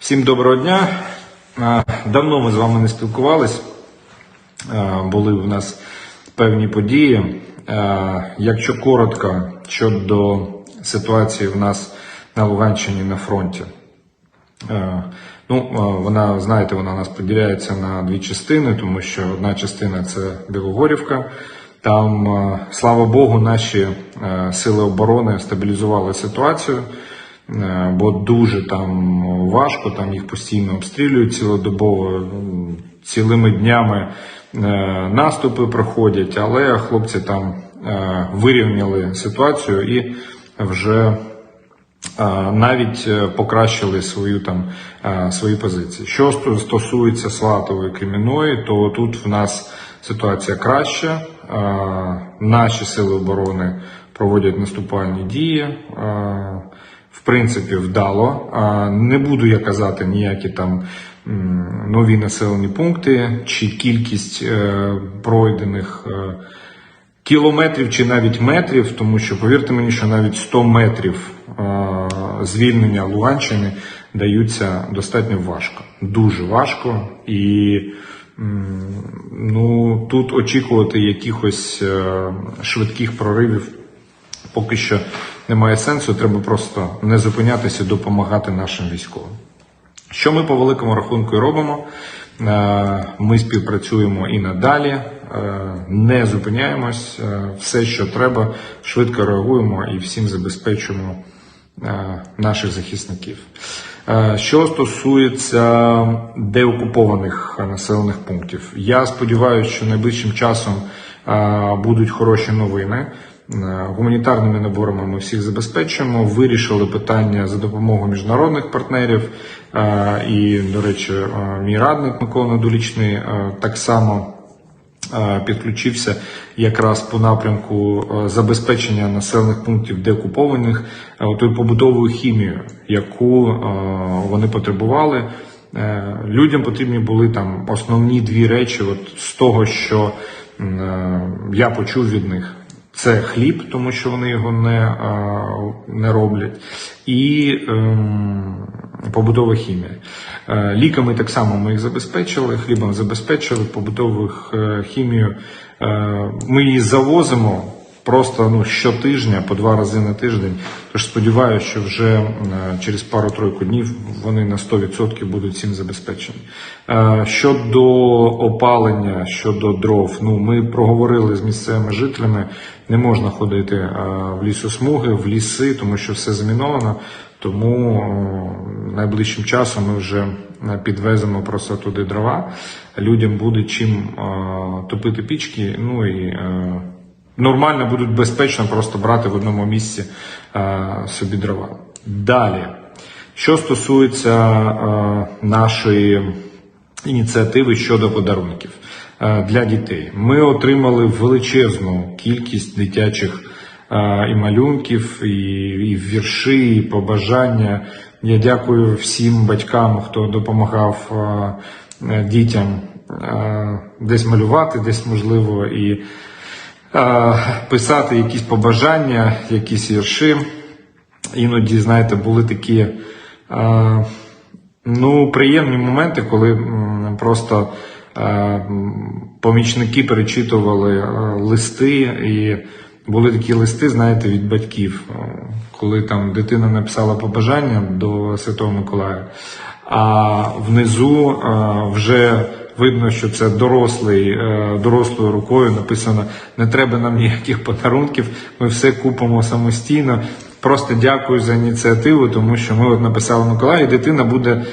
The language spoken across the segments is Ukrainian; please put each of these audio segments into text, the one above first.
Всім доброго дня. Давно ми з вами не спілкувались. Були в нас певні події. Якщо коротко щодо ситуації в нас на Луганщині на фронті. Ну, вона, знаєте, вона у нас поділяється на дві частини, тому що одна частина це Білогорівка. Там, слава Богу, наші сили оборони стабілізували ситуацію, бо дуже там важко, там їх постійно обстрілюють цілодобово, цілими днями е, наступи проходять, але хлопці там е, вирівняли ситуацію і вже навіть е, покращили свою там е, свої позиції. Що стосується Сватової Кремінної, то тут в нас ситуація краща. Наші сили оборони проводять наступальні дії. В принципі, вдало. Не буду я казати ніякі там нові населені пункти чи кількість е, пройдених. е, кілометрів чи навіть метрів, тому що повірте мені, що навіть 100 метрів е, звільнення Луганщини даються достатньо важко, дуже важко, і ну тут очікувати якихось швидких проривів поки що немає сенсу. Треба просто не зупинятися допомагати нашим військовим. Що ми по великому рахунку робимо? Е, Ми співпрацюємо і надалі, е, не зупиняємось. е, Все, що треба, швидко реагуємо і всім забезпечуємо наших захисників. Що стосується деокупованих населених пунктів, я сподіваюся, що найближчим часом будуть хороші новини. Е, Гуманітарними наборами ми всіх забезпечуємо. Вирішили питання за допомогою міжнародних партнерів. Е, І, до речі, е, мій радник Микола Надолічний е, так само підключився якраз по напрямку забезпечення населених пунктів деокупованих е, отою побутовою хімією, яку вони потребували. Людям потрібні були там основні дві речі, от з того, що я почув від них. Це хліб, тому що вони його не, е, не роблять, і ем, побутова хімія. Е, Ліками так само ми їх забезпечили, хлібом забезпечили, побутових е, хімію. Ми її завозимо просто ну, щотижня, по два рази на тиждень. Тож сподіваюся, що вже е, через пару-тройку днів вони на 100% будуть цим забезпечені. Е, Щодо опалення, щодо дров, ну ми проговорили з місцевими жителями, не можна ходити е, в лісосмуги, в ліси, тому що все заміновано. Тому найближчим часом ми вже підвеземо просто туди дрова. Людям буде чим топити пічки. Ну і нормально будуть безпечно просто брати в одному місці е, собі дрова. Далі, що стосується е, нашої ініціативи щодо подарунків е, для дітей, ми отримали величезну кількість дитячих і малюнків, і, і вірші, і побажання. Я дякую всім батькам, хто допомагав дітям десь малювати, десь можливо і писати якісь побажання, якісь вірші. Іноді, знаєте, були такі ну, приємні моменти, коли просто помічники перечитували листи, і були такі листи, знаєте, від батьків, коли там дитина написала побажання до Святого Миколая, а внизу вже видно, що це дорослий, е, дорослою рукою написано: не треба нам ніяких подарунків, ми все купимо самостійно. Просто дякую за ініціативу, тому що ми от написали Миколай, і дитина буде е,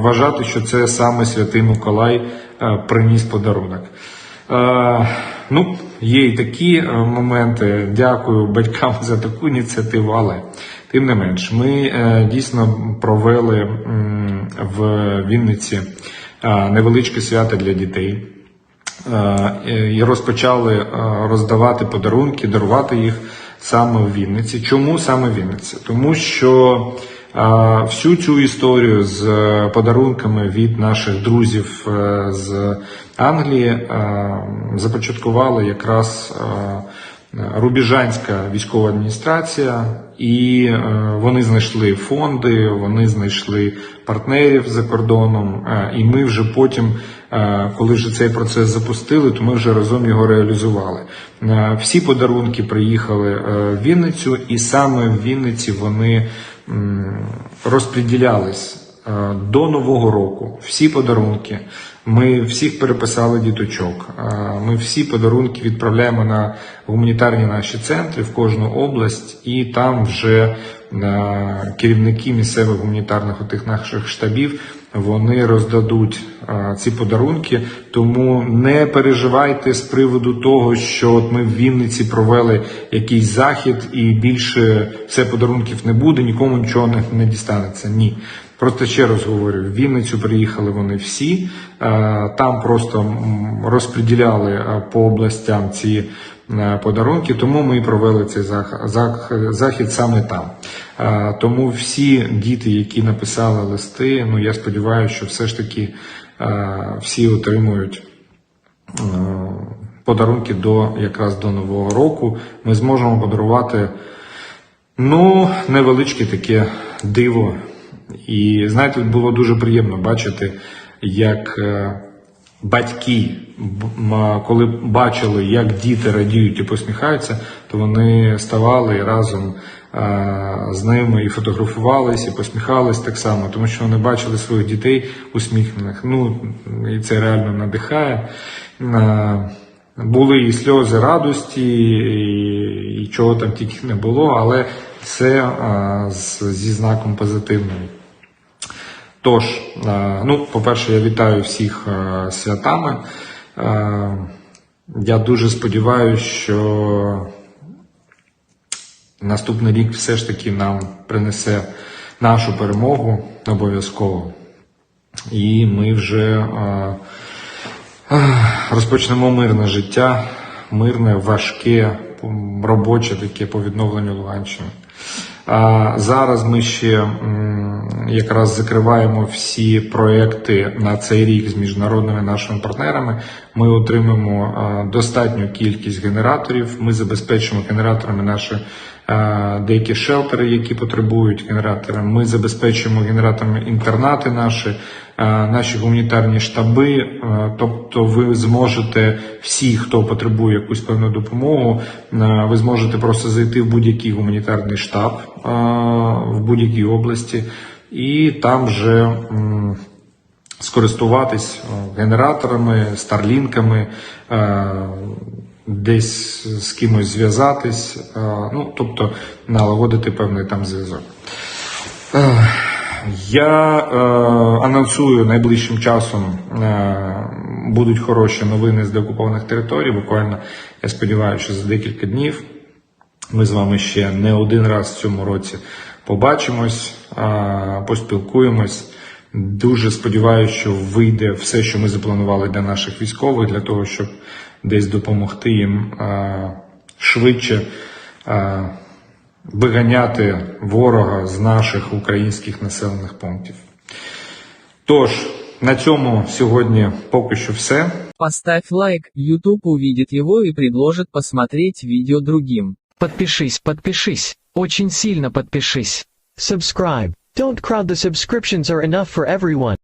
вважати, що це саме святий Миколай е, приніс подарунок. Е, ну, є і такі е, моменти. Дякую батькам за таку ініціативу, але тим не менш, ми е, дійсно провели м, в Вінниці невеличке свято для дітей. І розпочали роздавати подарунки, дарувати їх саме в Вінниці. Чому саме в Вінниці? Тому що всю цю історію з подарунками від наших друзів е, з Англії е, започаткували якраз е, Рубіжанська військова адміністрація І е, вони знайшли фонди, вони знайшли партнерів за кордоном. е, І ми вже потім, е, коли вже цей процес запустили, то ми вже разом його реалізували. Всі подарунки приїхали в Вінницю, і саме в Вінниці вони розподілялись до Нового року. Всі подарунки. Ми всіх переписали діточок. Е, Ми всі подарунки відправляємо на гуманітарні наші центри в кожну область, і там вже е, керівники місцевих гуманітарних отих наших штабів вони роздадуть е, ці подарунки. Тому не переживайте з приводу того, що от ми в Вінниці провели якийсь захід, і більше все подарунків не буде, нікому нічого не дістанеться. Ні. Просто ще раз говорю, в Вінницю приїхали вони всі, е, там просто розподіляли е, по областям ці е, подарунки, тому ми і провели цей зах- зах- захід саме там. Тому всі діти, які написали листи, ну я сподіваюся, що все ж таки всі отримують подарунки до якраз до нового року. Ми зможемо подарувати ну невеличке таке диво. І знаєте, було дуже приємно бачити, як е, батьки, коли бачили, як діти радіють і посміхаються, то вони ставали разом е, з ними і фотографувались, і посміхались так само, тому що вони бачили своїх дітей усміхнених. Ну і це реально надихає. Е, Були і сльози радості, і, і чого там тільки не було, але це е, з- зі знаком позитивним. Тож, е, ну, по-перше, я вітаю всіх е, святами. Е, Я дуже сподіваюся, що наступний рік все ж таки нам принесе нашу перемогу обов'язково. І ми вже розпочнемо мирне життя, мирне, важке, робоче таке по відновленню Луганщини. Зараз ми ще якраз закриваємо всі проекти на цей рік з міжнародними нашими партнерами. Ми отримаємо достатню кількість генераторів. Ми забезпечимо генераторами наші деякі шелтери, які потребують генератора. Ми забезпечимо генераторами інтернати наші, наші гуманітарні штаби. Е, Тобто, ви зможете всі, хто потребує якусь певну допомогу, е, ви зможете просто зайти в будь-який гуманітарний штаб е, в будь-якій області, і там вже. скористуватись е, генераторами, старлінками, е, десь з кимось зв'язатись, е, ну тобто налагодити певний там зв'язок. Е, Я е, анонсую найближчим часом е, будуть хороші новини з деокупованих територій. Буквально я сподіваюся, що за декілька днів ми з вами ще не один раз в цьому році побачимось, а, поспілкуємось. Дуже сподіваюся, що вийде все, що ми запланували для наших військових, для того, щоб десь допомогти їм а, швидше а, виганяти ворога з наших українських населених пунктів. Тож, на цьому сьогодні поки що все. Поставь лайк, YouTube увидит его и предложит посмотреть видео другим. Подпишись, подпишись. Очень сильно подпишись. Subscribe. Don't crowd the subscriptions are enough for everyone.